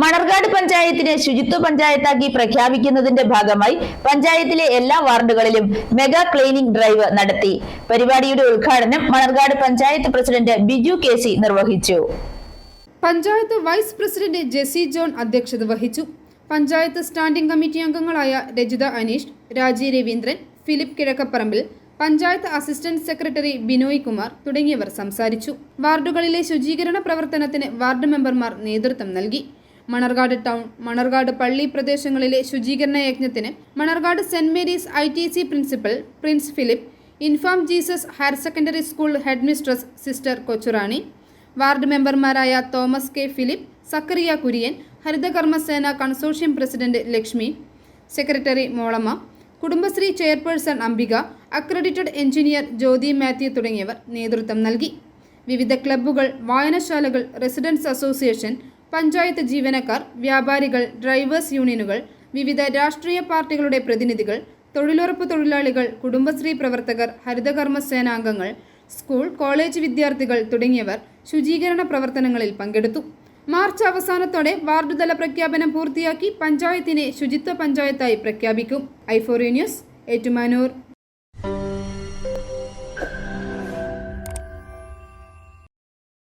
മണർകാട് പഞ്ചായത്തിനെ ശുചിത്വ പഞ്ചായത്താക്കി പ്രഖ്യാപിക്കുന്നതിന്റെ ഭാഗമായി പഞ്ചായത്തിലെ എല്ലാ വാർഡുകളിലും മെഗാ ക്ലീനിംഗ് ഡ്രൈവ് നടത്തി. പരിപാടിയുടെ ഉദ്ഘാടനം മണർകാട് പഞ്ചായത്ത് പ്രസിഡന്റ് ബിജു കെ നിർവഹിച്ചു. പഞ്ചായത്ത് വൈസ് പ്രസിഡന്റ് ജെസി ജോൺ അധ്യക്ഷത വഹിച്ചു. പഞ്ചായത്ത് സ്റ്റാൻഡിംഗ് കമ്മിറ്റി അംഗങ്ങളായ രജിത അനീഷ് രാജി രവീന്ദ്രൻ ഫിലിപ്പ് കിഴക്കപ്പറമ്പിൽ പഞ്ചായത്ത് അസിസ്റ്റന്റ് സെക്രട്ടറി ബിനോയ് കുമാർ തുടങ്ങിയവർ സംസാരിച്ചു. വാർഡുകളിലെ ശുചീകരണ പ്രവർത്തനത്തിന് വാർഡ് മെമ്പർമാർ നേതൃത്വം നൽകി. മണർകാട് ടൗൺ. മണർകാട് പള്ളി പ്രദേശങ്ങളിലെ ശുചീകരണ യജ്ഞത്തിന് Manarcad saint Mary's I T C principal Prince Philip infant Jesus higher secondary school headmistress sister Kochurani ward മെമ്പർമാരായ തോമസ് കെ ഫിലിപ്പ് സക്കറിയ കുര്യൻ ഹരിതകർമ്മസേന consortium president Lakshmi secretary Molamma Kudumbashree chairperson Ambika accredited engineer Jyothi Mathew തുടങ്ങിയവർ നേതൃത്വം നൽകി. വിവിധ ക്ലബ്ബുകൾ വായനശാലകൾ residence association panchayat ജീവനക്കാർ വ്യാപാരികൾ drivers യൂണിയനുകൾ വിവിധ രാഷ്ട്രീയ പാർട്ടികളുടെ പ്രതിനിധികൾ തൊഴിലുറപ്പ് തൊഴിലാളികൾ കുടുംബശ്രീ പ്രവർത്തകർ ഹരിതകർമ്മ സേനാംഗങ്ങൾ സ്കൂൾ കോളേജ് വിദ്യാർത്ഥികൾ തുടങ്ങിയവർ ശുചീകരണ പ്രവർത്തനങ്ങളിൽ പങ്കെടുത്തു. മാർച്ച് അവസാനത്തോടെ വാർഡുതല പ്രഖ്യാപനം പൂർത്തിയാക്കി പഞ്ചായത്തിനെ ശുചിത്വ പഞ്ചായത്തായി പ്രഖ്യാപിക്കും. ഐഫോറി ന്യൂസ് ഏറ്റുമാനൂർ.